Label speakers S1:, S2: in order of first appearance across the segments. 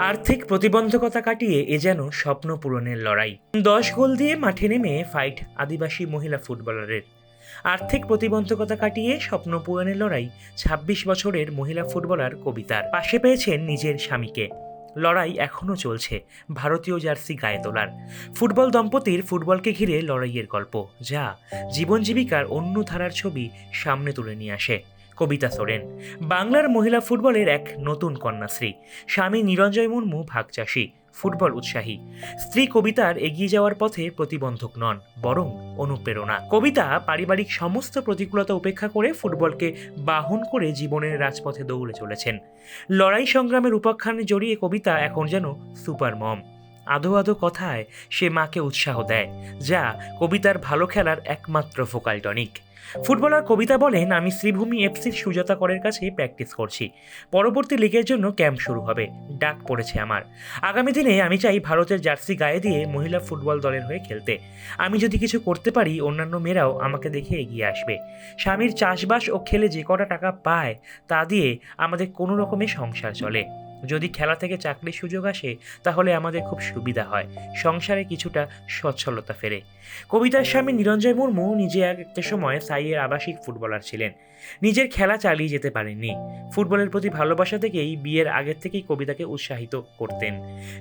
S1: আর্থিক প্রতিবন্ধকতা কাটিয়ে এ যেন স্বপ্ন পূরণের লড়াই। দশ গোল দিয়ে মাঠে নেমে ফাইট আদিবাসী মহিলা ফুটবলারের। আর্থিক প্রতিবন্ধকতা কাটিয়ে স্বপ্ন পূরণের লড়াই ছাব্বিশ বছরের মহিলা ফুটবলার কবিতার। পাশে পেয়েছেন নিজের স্বামীকে। লড়াই এখনও চলছে, ভারতীয় জার্সি গায়ে তোলার। ফুটবল দম্পতির ফুটবলকে ঘিরে লড়াইয়ের গল্প, যা জীবন জীবিকার অন্য ধারার ছবি সামনে তুলে নিয়ে আসে। কবিতা সোরেন। বাংলার মহিলা ফুটবলের এক নতুন কন্যাশ্রী। স্বামী নিরঞ্জয় মুর্মু ভাগচাষী, ফুটবল উৎসাহী। স্ত্রী কবিতার এগিয়ে যাওয়ার পথে প্রতিবন্ধক নন, বরং অনুপ্রেরণা। কবিতা পারিবারিক সমস্ত প্রতিকূলতা উপেক্ষা করে ফুটবলকে বাহন করে জীবনের রাজপথে দৌড়ে চলেছেন। লড়াই সংগ্রামের উপাখ্যানে জড়িয়ে কবিতা এখন যেন সুপার মম আধো আধো কথায় সে মাকে উৎসাহ দেয়, যা কবিতার ভালো খেলার একমাত্র ফোকাল টনিক। ফুটবলার কবিতা বলেন, আমি শ্রীভূমি এফসির সুজাতা করের কাছে প্র্যাকটিস করছি। পরবর্তী লিগের জন্য ক্যাম্প শুরু হবে, ডাক পড়েছে আমার। আগামী দিনে আমি চাই ভারতের জার্সি গায়ে দিয়ে মহিলা ফুটবল দলের হয়ে খেলতে। আমি যদি কিছু করতে পারি, অন্যান্য মেয়েরাও আমাকে দেখে এগিয়ে আসবে। স্বামীর চাষবাস ও খেলে যে কটা টাকা পায়, তা দিয়ে আমাদের কোনো রকমের সংসার চলে। যদি খেলা থেকে চাকরির সুযোগ আসে, তাহলে আমাদের খুব সুবিধা হয়। সংসারে কিছুটা সচ্ছলতা ফেরে। কবিতার স্বামী নিরঞ্জয় মুর্মু নিজে এক একটা সময় সাইয়ের আবাসিক ফুটবলার ছিলেন। নিজের খেলা চালিয়ে যেতে পারেননি। ফুটবলের প্রতি ভালোবাসা থেকেই বিয়ের আগের থেকেই কবিতাকে উৎসাহিত করতেন।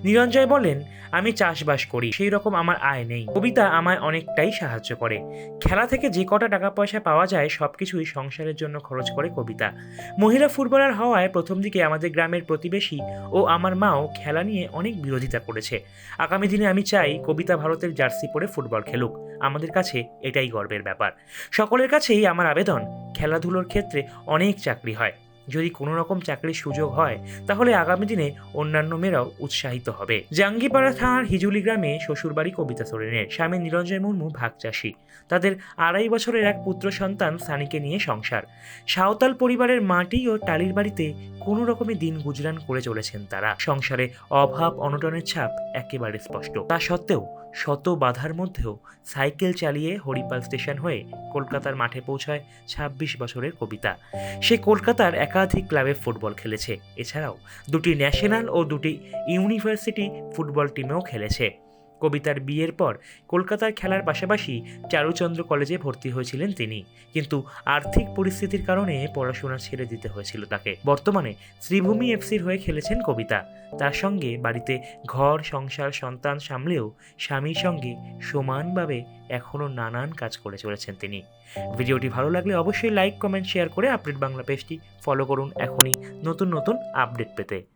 S1: নিরঞ্জয় বলেন, আমি চাষবাস করি, সেই রকম আমার আয় নেই। কবিতা আমায় অনেকটাই সাহায্য করে। খেলা থেকে যে কটা টাকা পয়সা পাওয়া যায় সব কিছুই সংসারের জন্য খরচ করে কবিতা। মহিলা ফুটবলার হওয়ায় প্রথম দিকে আমাদের গ্রামের প্রতিবেশী ও আমার মাও খেলা নিয়ে অনেক বিরোধিতা করেছে। আগামী দিনে আমি চাই কবিতা ভারতের জার্সি পরে ফুটবল খেলুক। আমাদের কাছে এটাই গর্বের ব্যাপার। সকলের কাছেই আমার আবেদন, খেলাধুলোর ক্ষেত্রে অনেক চাকরি হয়। যদি কোনো রকম চাকরির সুযোগ হয়, তাহলে আগামী দিনে অন্যান্য মেয়েরাও উৎসাহিত হবে। জাঙ্গিপাড়া থানার হিজুলি গ্রামে শ্বশুরবাড়ি কবিতা সোরেনের স্বামী নিরঞ্জয় মুর্মু ভাগ চাষী। তাদের আড়াই বছরের এক পুত্র সন্তান সানিকে নিয়ে সংসার। সাঁওতাল পরিবারের মাটি ও টালির বাড়িতে কোনো রকমে দিন গুজরান করে চলেছেন তারা। সংসারে অভাব, অনটনের ছাপ একেবারে স্পষ্ট। তা সত্ত্বেও শত বাধার মধ্যেও সাইকেল চালিয়ে হরিপাল স্টেশন হয়ে কলকাতার মাঠে পৌঁছায় ছাব্বিশ বছরের কবিতা। সে কলকাতার একাধিক ক্লাবে ফুটবল খেলেছে। এছাড়াও দুটি ন্যাশনাল ও দুটি ইউনিভার্সিটি ফুটবল টিমেও খেলেছে। কবিতার বিয়ের পর কলকাতার খেলার পাশাপাশি চারুচন্দ্র কলেজে ভর্তি হয়েছিলেন তিনি। কিন্তু আর্থিক পরিস্থিতির কারণে পড়াশোনা ছেড়ে দিতে হয়েছিল তাকে। বর্তমানে শ্রীভূমি এফসির হয়ে খেলেছেন কবিতা। তার সঙ্গে বাড়িতে ঘর, সংসার, সন্তান সামলেও স্বামীর সঙ্গে সমানভাবে এখনও নানান কাজ করে চলেছেন তিনি। ভিডিওটি ভালো লাগলে অবশ্যই লাইক, কমেন্ট, শেয়ার করে আপডেট বাংলা পেজটি ফলো করুন। এখনই নতুন নতুন আপডেট পেতে।